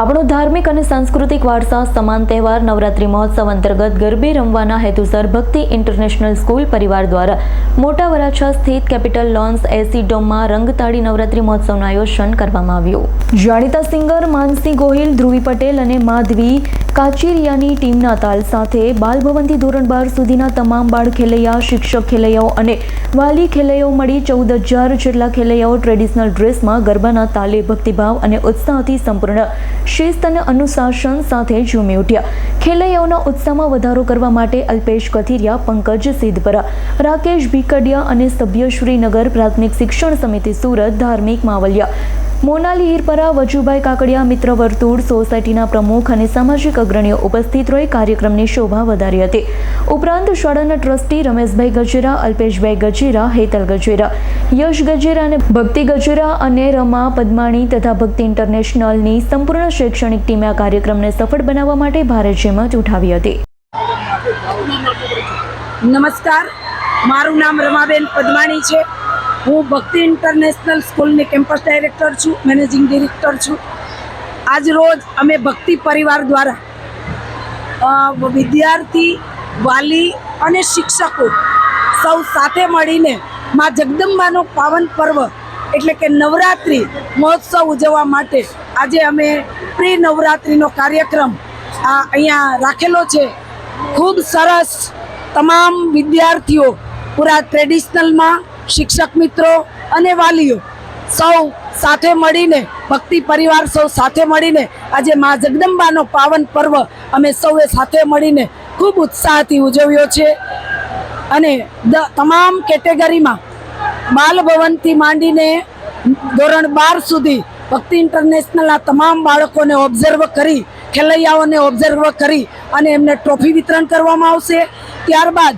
આપણો ધાર્મિક અને સાંસ્કૃતિક વારસા, સમાન તહેવાર, નવરાત્રી મહોત્સવ અંતર્ગત ગરબે રમવાના હેતુસર ભક્તિ ઇન્ટરનેશનલ સ્કૂલ પરિવાર દ્વારા મોટા વરાછા સ્થિત કેપિટલ લોન્સ એસી ડોમમાં રંગતાળી નવરાત્રી મહોત્સવનું આયોજન કરવામાં આવ્યું. જાણીતા સિંગર માનસી ગોહિલ, ધ્રુવી પટેલ અને માધવી કાચેરિયાની ટીમના તાલ સાથે બાલભવનથી ધોરણ બાર સુધીના તમામ બાળ ખેલૈયા, શિક્ષક ખેલૈયાઓ અને વાલી ખેલૈયાઓ મળી ચૌદ હજાર જેટલા ખેલૈયાઓ ટ્રેડિશનલ ડ્રેસમાં ગરબાના તાલે ભક્તિભાવ અને ઉત્સાહથી સંપૂર્ણ શિસ્ત અને અનુશાસન સાથે ઝૂમી ઉઠ્યા. ખેલૈયાઓના ઉત્સાહમાં વધારો કરવા માટે અલ્પેશ કથિરિયા, પંકજ સિદ્ધપરા, રાકેશ ભીકડિયા અને સભ્ય શ્રીનગર પ્રાથમિક શિક્ષણ સમિતિ સુરત ધાર્મિક માવલિયા મોનાલી હિરપરા, વજુભાઈ કાકડિયા, મિત્ર વર્તુળ, સોસાયટીના પ્રમુખ અને સામાજિક અગ્રણીઓ ઉપસ્થિત રહી કાર્યક્રમની શોભા વધારી હતી. ઉપરાંત શાળાના ટ્રસ્ટી રમેશભાઈ ગજેરા, અલ્પેશભાઈ ગજેરા, હેતલ ગજેરા, યશ ગજેરા અને ભક્તિ ગજેરા અને રમા પદ્માણી તથા ભક્તિ ઇન્ટરનેશનલની સંપૂર્ણ શૈક્ષણિક ટીમે આ કાર્યક્રમને સફળ બનાવવા માટે ભારે જેમત ઉઠાવી હતી. નમસ્કાર. મારું નામ રમાબેન પદ્માણી છે. હું ભક્તિ ઇન્ટરનેશનલ સ્કૂલની કેમ્પસ ડાયરેક્ટર છું મેનેજિંગ ડિરેક્ટર છું. આજ રોજ અમે ભક્તિ પરિવાર દ્વારા વિદ્યાર્થી, વાલી અને શિક્ષકો સૌ સાથે મળીને માં જગદંબાનો પાવન પર્વ એટલે કે નવરાત્રિ મહોત્સવ ઉજવવા માટે આજે અમે પ્રી નવરાત્રિનો કાર્યક્રમ, આ, અહીંયા રાખેલો છે. ખૂબ સરસ તમામ વિદ્યાર્થીઓ પૂરા ટ્રેડિશનલમાં શિક્ષક મિત્રો અને વાલીઓ સૌ સાથે મળીને, ભક્તિ પરિવાર સૌ સાથે મળીને આજે મા જગદંબાનો પાવન પર્વ અમે સૌએ સાથે મળીને ખૂબ ઉત્સાહથી ઉજવ્યો છે. અને તમામ કેટેગરીમાં બાલભવનથી માંડીને ધોરણ બાર સુધી ભક્તિ ઇન્ટરનેશનલના તમામ બાળકોને ઓબ્ઝર્વ કરી, ખેલૈયાઓને ઓબ્ઝર્વ કરી અને એમને ટ્રોફી વિતરણ કરવામાં આવશે. ત્યારબાદ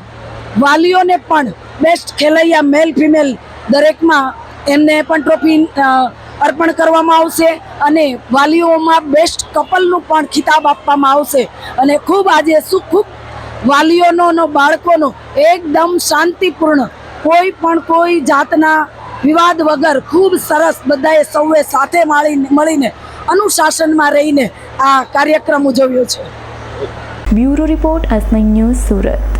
વાલીઓને પણ બેસ્ટ ખેલૈયા મેલ ફિમેલ દરેકમાં એમને પણ ટ્રોફી અર્પણ કરવામાં આવશે અને વાલીઓમાં બેસ્ટ કપલનું પણ ખિતાબ આપવામાં આવશે. અને ખૂબ આજે શું ખૂબ વાલીઓનો બાળકોનો એકદમ શાંતિપૂર્ણ કોઈ પણ કોઈ જાતના વિવાદ વગર ખૂબ સરસ બધાએ સૌએ સાથે મળીને મળીને અનુશાસનમાં રહીને આ કાર્યક્રમ ઉજવ્યો છે. બ્યુરો રિપોર્ટ અસમય ન્યૂઝ સુરત.